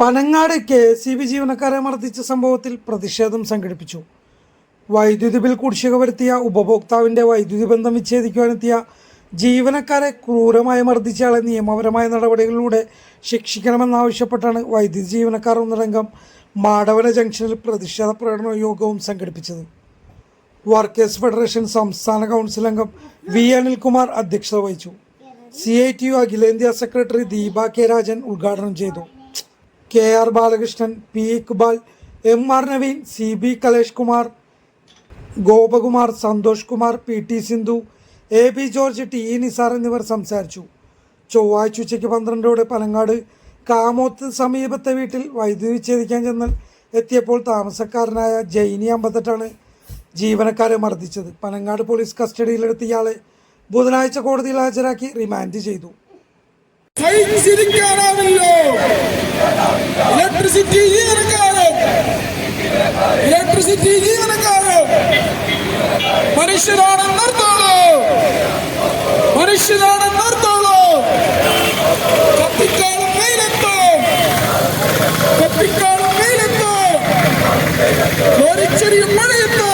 Panangad K S C B ജീവനക്കാരെ മർദ്ദിച്ച സംഭവത്തിൽ പ്രതിഷേധം സംഘടിപ്പിച്ചു. വൈദ്യുതി ബിൽ കുടിശ്ശിക വരുത്തിയ ഉപഭോക്താവിന്റെ വൈദ്യുതി ബന്ധം വിച്ഛേദിക്കുവാനെത്തിയ ജീവനക്കാരെ ക്രൂരമായി മർദ്ദിച്ചയാളെ നിയമപരമായ നടപടികളിലൂടെ ശിക്ഷിക്കണമെന്നാവശ്യപ്പെട്ടാണ് വൈദ്യുതി ജീവനക്കാർ ഒന്നടങ്കം മാടവന ജംഗ്ഷനിൽ പ്രതിഷേധ പ്രകടന യോഗവും സംഘടിപ്പിച്ചത്. വർക്കേഴ്സ് ഫെഡറേഷൻ സംസ്ഥാന കൗൺസിൽ അംഗം വി അനിൽകുമാർ അധ്യക്ഷത വഹിച്ചു. സി ഐ ടി യു അഖിലേന്ത്യാ സെക്രട്ടറി ദീപ കെ രാജൻ ഉദ്ഘാടനം ചെയ്തു. K R Balakrishnan P Iqbal M R Naveen C B Kalesh Kumar Gopakumar Santhosh Kumar P T Sindhu A B George T E Nisar എന്നിവർ സംസാരിച്ചു. ചൊവ്വാഴ്ച ഉച്ചയ്ക്ക് പന്ത്രണ്ടോടെ പനങ്ങാട് കാമോത്ത് സമീപത്തെ വീട്ടിൽ വൈദ്യുതി വിച്ഛേദിക്കാൻ ചെന്ന് എത്തിയപ്പോൾ താമസക്കാരനായ ജൈനി അമ്പത്തെട്ടാണ് ജീവനക്കാരെ മർദ്ദിച്ചത്. പനങ്ങാട് പോലീസ് കസ്റ്റഡിയിലെടുത്ത ഇയാളെ ബുധനാഴ്ച കോടതിയിൽ ഹാജരാക്കി റിമാൻഡ് ചെയ്തു. ഇലക്ട്രിസിറ്റി ജീവനക്കാരൻ ഇലക്ട്രിസിറ്റി ജീവനക്കാരൻ മനുഷ്യരാണെന്നോർത്തോളൂ മനുഷ്യരാണെന്നോർത്തോളൂ കത്തിക്കാളും വെയിലെത്തോ. കത്തിക്കാളും വെയിലെത്തോ. ചോരിച്ചെറിയും മഴയെത്തോ.